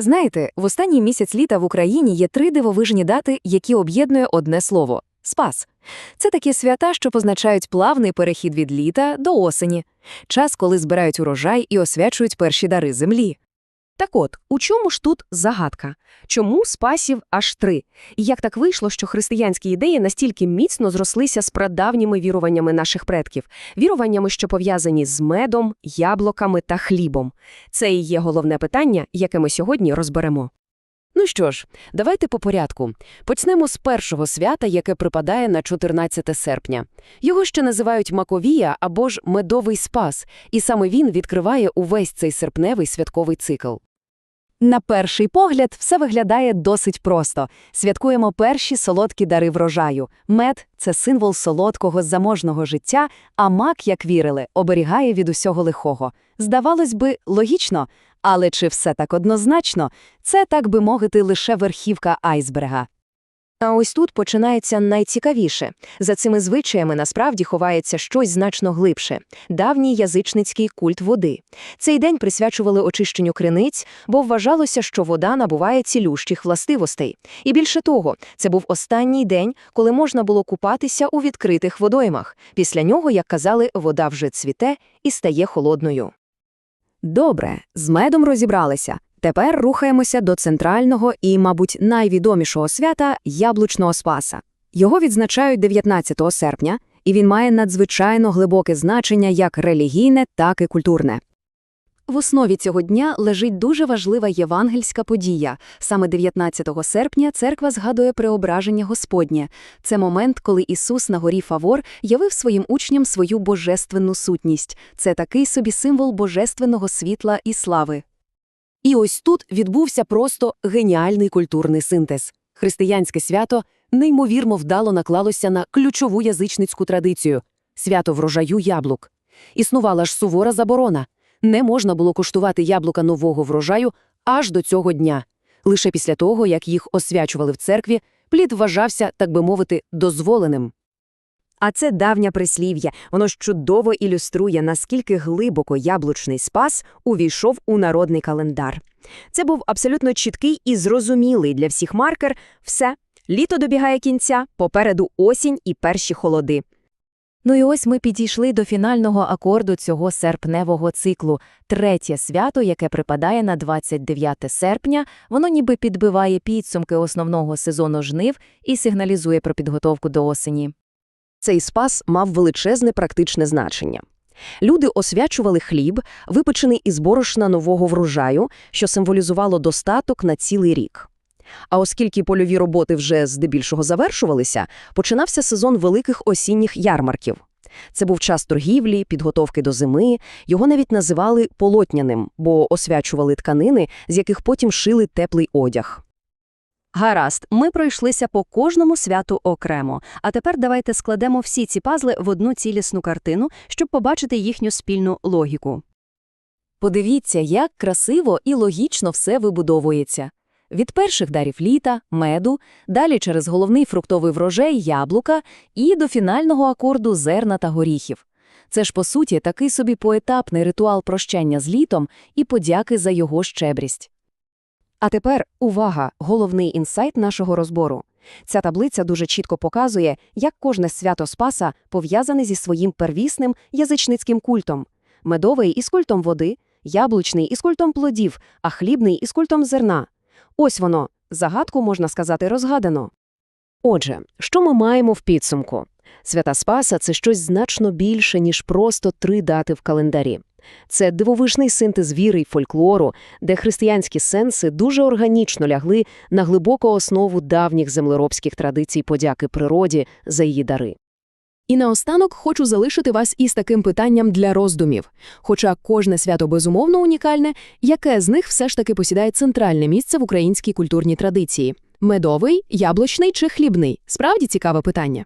Знаєте, в останній місяць літа в Україні є три дивовижні дати, які об'єднує одне слово спас. Це такі свята, що позначають плавний перехід від літа до осені, час, коли збирають урожай і освячують перші дари землі. Так от, у чому ж тут загадка? Чому спасів аж три? І як так вийшло, що християнські ідеї настільки міцно зрослися з прадавніми віруваннями наших предків, віруваннями, що пов'язані з медом, яблуками та хлібом? Це і є головне питання, яке ми сьогодні розберемо. Ну що ж, давайте по порядку. Почнемо з першого свята, яке припадає на 14 серпня. Його ще називають Маковія або ж Медовий Спас, і саме він відкриває увесь цей серпневий святковий цикл. На перший погляд все виглядає досить просто. Святкуємо перші солодкі дари врожаю. Мед – це символ солодкого заможного життя, а мак, як вірили, оберігає від усього лихого. Здавалось би, логічно, але чи все так однозначно? Це, так би мовити, лише верхівка айсберга. А ось тут починається найцікавіше. За цими звичаями насправді ховається щось значно глибше – давній язичницький культ води. Цей день присвячували очищенню криниць, бо вважалося, що вода набуває цілющих властивостей. І більше того, це був останній день, коли можна було купатися у відкритих водоймах. Після нього, як казали, вода вже цвіте і стає холодною. Добре, з медом розібралися. Тепер рухаємося до центрального і, мабуть, найвідомішого свята – Яблучного Спаса. Його відзначають 19 серпня, і він має надзвичайно глибоке значення як релігійне, так і культурне. В основі цього дня лежить дуже важлива євангельська подія. Саме 19 серпня церква згадує преображення Господнє. Це момент, коли Ісус на горі Фавор явив своїм учням свою божественну сутність. Це такий собі символ божественного світла і слави. І ось тут відбувся просто геніальний культурний синтез. Християнське свято неймовірно вдало наклалося на ключову язичницьку традицію – свято врожаю яблук. Існувала ж сувора заборона. Не можна було куштувати яблука нового врожаю аж до цього дня. Лише після того, як їх освячували в церкві, плід вважався, так би мовити, дозволеним. А це давнє прислів'я. Воно ж чудово ілюструє, наскільки глибоко яблучний спас увійшов у народний календар. Це був абсолютно чіткий і зрозумілий для всіх маркер. Все, літо добігає кінця, попереду осінь і перші холоди. Ну і ось ми підійшли до фінального акорду цього серпневого циклу. Третє свято, яке припадає на 29 серпня, воно ніби підбиває підсумки основного сезону жнив і сигналізує про підготовку до осені. Цей спас мав величезне практичне значення. Люди освячували хліб, випечений із борошна нового врожаю, що символізувало достаток на цілий рік. А оскільки польові роботи вже здебільшого завершувалися, починався сезон великих осінніх ярмарків. Це був час торгівлі, підготовки до зими, його навіть називали полотняним, бо освячували тканини, з яких потім шили теплий одяг. Гаразд, ми пройшлися по кожному святу окремо. А тепер давайте складемо всі ці пазли в одну цілісну картину, щоб побачити їхню спільну логіку. Подивіться, як красиво і логічно все вибудовується. Від перших дарів літа, меду, далі через головний фруктовий врожай яблука і до фінального акорду зерна та горіхів. Це ж, по суті, такий собі поетапний ритуал прощання з літом і подяки за його щедрість. А тепер увага, головний інсайт нашого розбору. Ця таблиця дуже чітко показує, як кожне свято Спаса пов'язане зі своїм первісним язичницьким культом. Медовий із культом води, яблучний із культом плодів, а хлібний із культом зерна. Ось воно, загадку, можна сказати, розгадано. Отже, що ми маємо в підсумку? Свята Спаса – це щось значно більше, ніж просто три дати в календарі. Це дивовижний синтез віри й фольклору, де християнські сенси дуже органічно лягли на глибоку основу давніх землеробських традицій подяки природі за її дари. І наостанок хочу залишити вас із таким питанням для роздумів. Хоча кожне свято безумовно унікальне, яке з них все ж таки посідає центральне місце в українській культурній традиції? Медовий, яблучний чи хлібний? Справді цікаве питання.